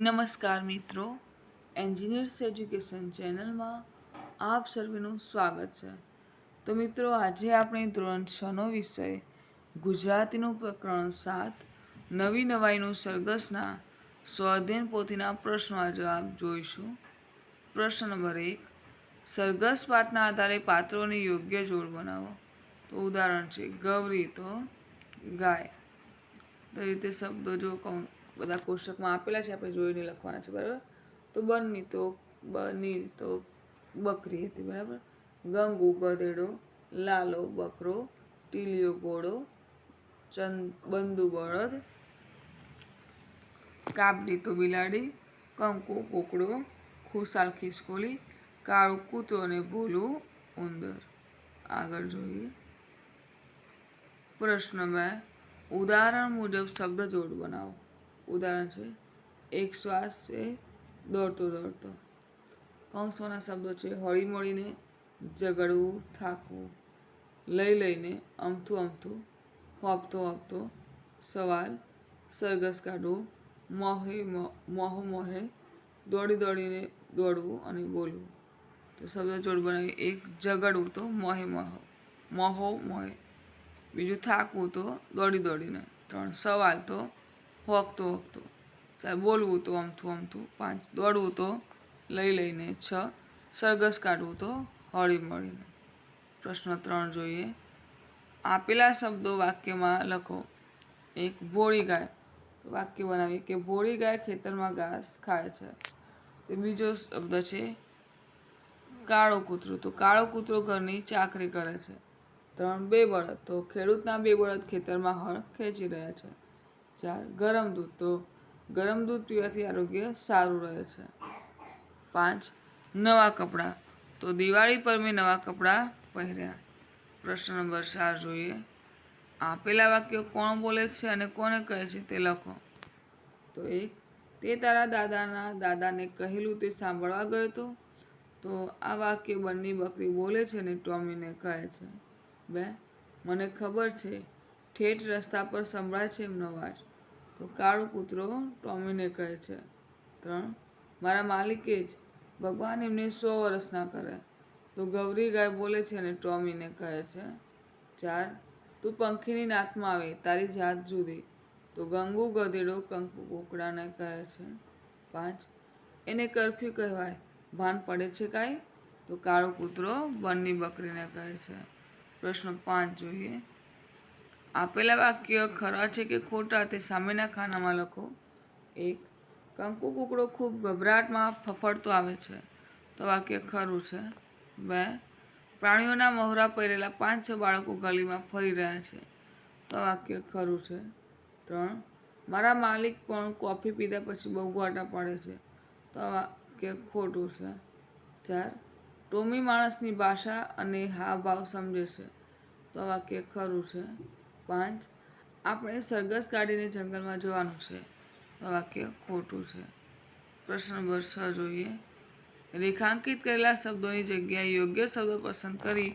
નમસ્કાર મિત્રો engineers education ચેનલમાં આપ સર્વેનું સ્વાગત છે. તો મિત્રો, આજે આપણે ધોરણ છનો વિષય, ગુજરાતીનું પ્રકરણ સાત, નવી નવાઈનું સરઘસના સ્વાધ્યાયન પોથીના પ્રશ્નોના જવાબ જોઈશું. પ્રશ્ન નંબર એક, સરઘસ પાઠના આધારે પાત્રોની યોગ્ય જોડ બનાવો. તો ઉદાહરણ છે, ગૌરી તો ગાય. તો રીતે શબ્દો જો કહું બધા કોષ્ટકમાં આપેલા છે, આપણે જોઈને લખવાના છે, બરાબર? તો બની તો બની તો બકરી હતી, બરાબર? ગંગુ ગધેડો લાલો બકરો ટીલિયો ઘોડો, ચંદ, બંદુ બળદ કાબડી તો બિલાડી, કંકુ કોકડો, ખુશાલ ખિસકોલી, કાળું કૂતરો અને ભૂલું ઉંદર. આગળ જોઈએ. પ્રશ્ન બે. ઉદાહરણ મુજબ શબ્દ જોડ બનાવો. ઉદાહરણ છે, એક શ્વાસ છે, દોડતો દોડતો. કૌંસોના શબ્દો છે, હળી મળીને ઝઘડવું, થાકવું. લઈ લઈને અમથું અમથું, હોપતો હોપતો સવાલ, સરઘસ કાઢવું, મોહે મોહો મોહે દોડી દોડીને દોડવું અને બોલવું. તો શબ્દ જોડ બનાવી, એક ઝઘડવું તો મોહે મોહો મોહો મોહે. બીજું થાકવું તો દોડી દોડીને. ત્રણ, સવાલ તો હોકતો હોકતો. સાહેબ, બોલવું તો અમથું અમથું પાંચ દોડવું તો લઈ લઈને છ સરઘસ કાઢવું તો હળી મળીને. પ્રશ્ન ત્રણ જોઈએ. આપેલા શબ્દો વાક્યમાં લખો. એક ભોળી ગાય. તો વાક્ય બનાવીએ કે ભોળી ગાય ખેતરમાં ઘાસ ખાય છે. તે બીજો શબ્દ છે કાળો કૂતરો. તો કાળો કૂતરો ઘરની ચાકરી કરે છે. ત્રણ બે બળદ. તો ખેડૂતના બે બળદ ખેતરમાં હળ ખેંચી રહ્યા છે. ચાર ગરમ દૂધ તો, ગરમ દૂધ પીવાથી આરોગ્ય સારું રહે છે. પાંચ, નવા કપડાં. તો દિવાળી પર મેં નવા કપડાં પહેર્યા. પ્રશ્ન નંબર ચાર જોઈએ. આપેલા વાક્યો કોણ બોલે છે અને કોને કહે છે તે લખો. તો એક, તે તારા દાદાના, દાદાને કહેલું તે સાંભળવા ગયો હતો તો આ વાક્ય બંને બકરી બોલે છે અને ટોમીને કહે છે. બે, મને ખબર છે, ઠેઠ રસ્તા પર સંભળાય છે એમનો અવાજ તો કાળો કૂતરો ટોમીને કહે છે, ત્રણ, મારા માલિકે જ ભગવાન એમને સો વર્ષના કરે. તો ગૌરી ગાય બોલે છે અને ટોમીને કહે છે, ચાર, તું પંખીની નાતમાં આવે, તારી જાત જુદી. તો ગંગુ ગધેડો કંકુ કોકડાને કહે છે, પાંચ, એને કરફ્યુ કહેવાય, ભાન પડે છે કાંઈ? તો કાળો કૂતરો બંની બકરીને કહે છે, પ્રશ્ન પાંચ જોઈએ. આપેલા વાક્ય ખરા છે કે ખોટા તે સામેના ખાનામાં લખો. એક, કંકુ કુકડો ખૂબ ગભરાટમાં ફફડતો આવે છે. તો વાક્ય ખરું છે. બે, પ્રાણીઓના મહોરા પહેરેલા પાંચ, છ બાળકો ગલીમાં ફરી રહ્યા છે. તો વાક્ય ખરું છે. ત્રણ, મારા માલિક પણ કોફી પીધા પછી બહુ ગોટા પડે છે. તો વાક્ય ખોટું છે. ચાર, ટોમી માણસની ભાષા અને હાવભાવ સમજે છે. તો વાક્ય ખરું છે. પાંચ. આપણે સરઘસ કાઢીને જંગલમાં જવાનું છે. તો વાક્ય ખોટું છે. પ્રશ્ન નંબર છ જોઈએ. રેખાંકિત કરેલા શબ્દોની જગ્યાએ યોગ્ય શબ્દો પસંદ કરી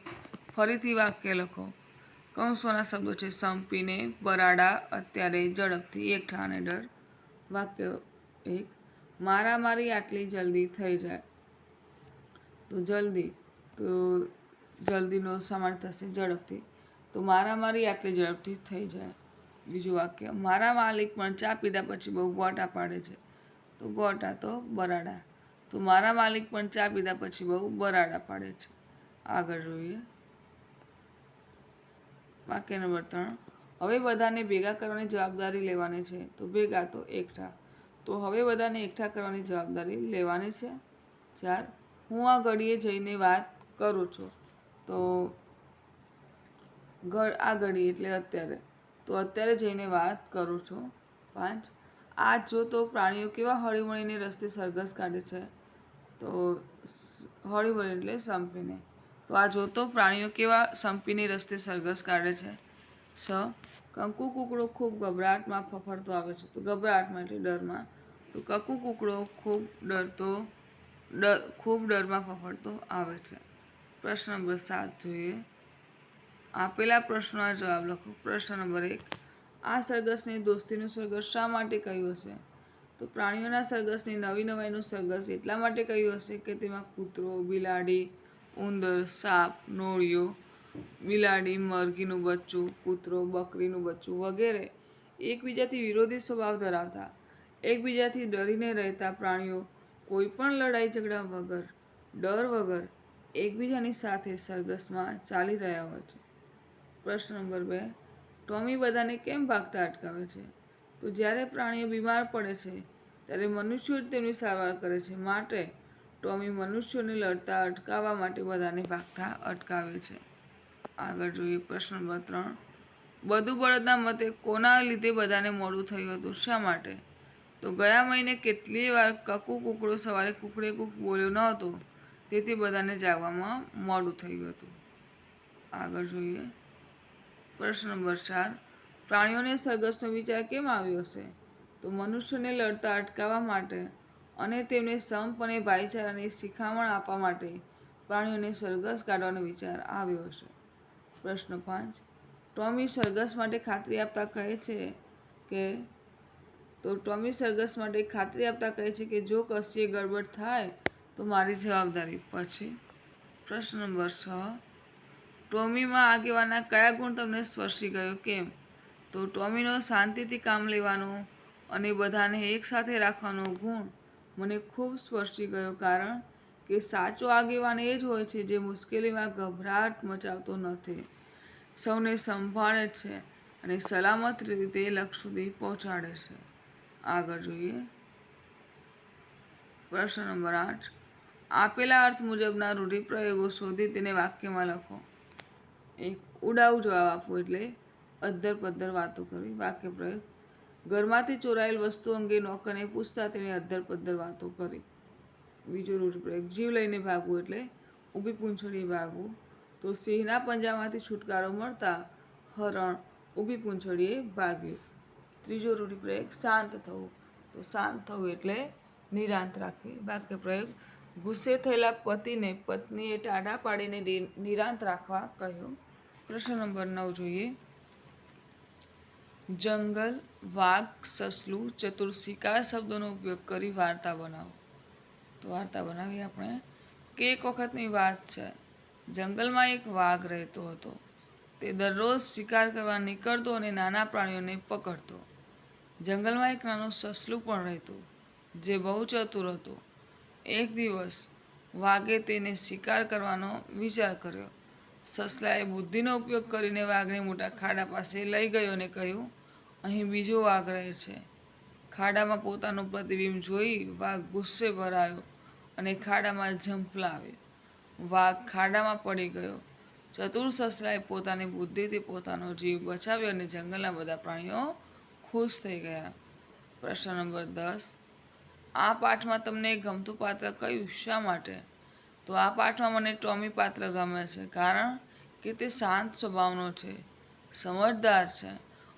ફરીથી વાક્ય લખો. કૌંસોના શબ્દો છે સંપીને, બરાડા, અત્યારે ઝડપથી એકઠા અને ડર. વાક્ય એક મારામારી આટલી જલ્દી થઈ જાય. તો જલ્દી, તો જલ્દીનો સમાન થશે ઝડપથી. તો મારા મારી આટલી ઝડપથી થઈ જાય. બીજું વાક્ય, મારા માલિક પણ ચા પીધા પછી બહુ ગોટા પાડે છે. તો ગોટા તો બરાડા. તો મારા માલિક પણ ચા પીધા પછી બહુ બરાડા પાડે છે. આગળ જોઈએ. વાક્ય નંબર ત્રણ, હવે બધાને ભેગા કરવાની જવાબદારી લેવાની છે. તો ભેગા તો એકઠા. તો હવે બધાને એકઠા કરવાની જવાબદારી લેવાની છે. ચાર, હું આ ઘડીએ જઈને વાત કરું છું. તો ઘર આ ઘડી એટલે અત્યારે. તો અત્યારે જઈને વાત કરું છું. પાંચ આ જો તો પ્રાણીઓ કેવા હળીમળીને રસ્તે સરઘસ કાઢે છે. તો હળીમળી એટલે સંપીને. તો આ જોતો પ્રાણીઓ કેવા સંપીને રસ્તે સરઘસ કાઢે છે. છ કંકુ કુકડો ખૂબ ગભરાટમાં ફફડતો આવે છે. તો ગભરાટમાં એટલે ડરમાં. તો કકુ કુકડો ખૂબ ડરતો ડર ખૂબ ડરમાં ફફડતો આવે છે. પ્રશ્ન નંબર સાત જોઈએ. આપેલા પ્રશ્નોના જવાબ લખો. પ્રશ્ન નંબર એક. આ સરઘસની દોસ્તીનું સરઘસ શા માટે કહ્યું હશે? તો પ્રાણીઓના સરઘસની નવી નવાઈનું સરઘસ એટલા માટે કહ્યું હશે કે તેમાં કૂતરો, બિલાડી, ઉંદર, સાપ, નોળિયો, બિલાડી, મરઘીનું બચ્ચું, કૂતરો, બકરીનું બચ્ચું વગેરે એકબીજાથી વિરોધી સ્વભાવ ધરાવતા, એકબીજાથી ડરીને રહેતા પ્રાણીઓ કોઈ પણ લડાઈ ઝઘડા વગર, ડર વગર એકબીજાની સાથે સરઘસમાં ચાલી રહ્યા હોય છે. પ્રશ્ન નંબર બે. ટોમી બધાને કેમ ભાગતા અટકાવે છે? તો જ્યારે પ્રાણીઓ બીમાર પડે છે, ત્યારે મનુષ્યો જ તેમની સારવાર કરે છે. માટે ટોમી મનુષ્યોને લડતા અટકાવવા માટે બધાને ભાગતા અટકાવે છે. આગળ જોઈએ પ્રશ્ન નંબર ત્રણ. બધું બળદના મતે કોના લીધે બધાને મોડું થયું હતું? શા માટે? તો ગયા મહિને કેટલી વાર કકુ કુકડો સવારે કુકડે કુક બોલ્યો ન હતો તેથી બધાને જાગવામાં મોડું થયું હતું. આગળ જોઈએ પ્રશ્ન નંબર ચાર, પ્રાણીઓને સરઘસનો વિચાર કેમ આવ્યો હશે તો મનુષ્યોને લડતા અટકાવવા માટે અને તેમને સંપ અને ભાઈચારાની શિખામણ આપવા માટે પ્રાણીઓને સરઘસ કાઢવાનો વિચાર આવ્યો હશે પ્રશ્ન પાંચ, ટોમી સરઘસ માટે ખાતરી આપતા કહે છે કે, તો ટોમી સરઘસ માટે ખાતરી આપતા કહે છે કે, જો કશીએ ગડબડ થાય તો મારી જવાબદારી પછી. પ્રશ્ન નંબર છ ટોમીમાં આગેવાના કયા ગુણ તમને સ્પર્શી ગયો કેમ? તો ટોમીનો શાંતિથી કામ લેવાનો અને બધાને એકસાથે રાખવાનો ગુણ મને ખૂબ સ્પર્શી ગયો કારણ કે સાચો આગેવાન એ જ હોય છે જે મુશ્કેલીમાં ગભરાટ મચાવતો નથી. સૌને સંભાળે છે અને સલામત રીતે લક્ષ સુધી પહોંચાડે છે. આગળ જોઈએ. પ્રશ્ન નંબર આઠ. આપેલા અર્થ મુજબના રૂઢિપ્રયોગો શોધી તેને વાક્યમાં લખો. એક ઉડાવ જવાબ આપવો એટલે અદ્ધર પદ્ધર વાતો કરવી, વાક્ય પ્રયોગ. ઘરમાંથી ચોરાયેલ વસ્તુ અંગે નોકરને પૂછતા તેણે અદ્ધર પદ્ધર વાતો કરી. બીજો રૂઢિપ્રયોગ જીવ લઈને ભાગવું એટલે ઊભી પૂંછડી ભાગવું. તો સિંહના પંજામાંથી છુટકારો મળતા હરણ ઊભી પૂંછડીએ ભાગ્યું. ત્રીજો રૂઢિપ્રયોગ શાંત થવું. તો શાંત થવું એટલે નિરાંત રાખવી. વાક્ય પ્રયોગ, ગુસ્સે થયેલા પતિને પત્નીએ ટાઢા પાડીને નિરાંત રાખવા કહ્યું. પ્રશ્ન નંબર નવ જોઈએ. જંગલ, વાઘ, સસલું ચતુર શિકાર શબ્દોનો ઉપયોગ કરી વાર્તા બનાવો. તો વાર્તા બનાવી આપણે. કે એક વખતની વાત છે. જંગલમાં એક વાઘ રહેતો હતો. તે દરરોજ શિકાર કરવા નીકળતો અને નાના પ્રાણીઓને પકડતો. જંગલમાં એક નાનું સસલું પણ રહેતું, જે બહુ ચતુર હતું. એક દિવસ વાઘે તેને શિકાર કરવાનો વિચાર કર્યો. સસલાએ બુદ્ધિનો ઉપયોગ કરીને વાઘને મોટા ખાડા પાસે લઈ ગયો અને કહ્યું, અહીં બીજો વાઘ રહે છે. ખાડામાં પોતાનું પ્રતિબિંબ જોઈ વાઘ ગુસ્સે ભરાયો અને ખાડામાં ઝંપલાવ્યો વાઘ ખાડામાં પડી ગયો. ચતુર સસલાએ પોતાની બુદ્ધિથી પોતાનો જીવ બચાવ્યો અને જંગલના બધા પ્રાણીઓ ખુશ થઈ ગયા. પ્રશ્ન નંબર દસ. આ પાઠમાં તમને ગમતું પાત્ર કયું? શા માટે? તો આ પાઠમાં મને ટોમી પાત્ર ગમે છે, કારણ કે તે શાંત સ્વભાવનો છે, સમજદાર છે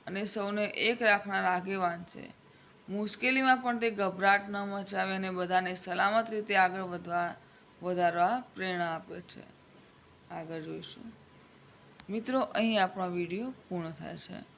અને સૌને એક રાખનાર આગેવાન છે. મુશ્કેલીમાં પણ તે ગભરાટ ન મચાવે અને બધાને સલામત રીતે આગળ વધવા, વધારવા પ્રેરણા આપે છે. આગળ જોઈશું. મિત્રો, અહીં આપણો વીડિયો પૂર્ણ થાય છે.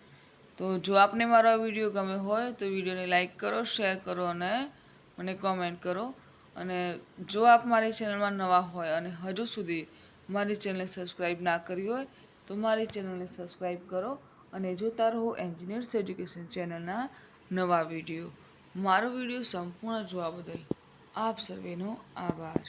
તો જો આપને મારો વીડિયો ગમે હોય તો વિડીયોને લાઈક કરો, શેર કરો અને મને કોમેન્ટ કરો. અને જો આપ મારી ચેનલમાં નવા હોય અને હજુ સુધી મારી ચેનલને સબસ્ક્રાઈબ ના કરી હોય, તો મારી ચેનલને સબસ્ક્રાઈબ કરો અને જોતા રહો એન્જિનિયર્સ એજ્યુકેશન ચેનલના નવા વીડિયો. મારો વીડિયો સંપૂર્ણ જોવા બદલ આપ સર્વેનો આભાર.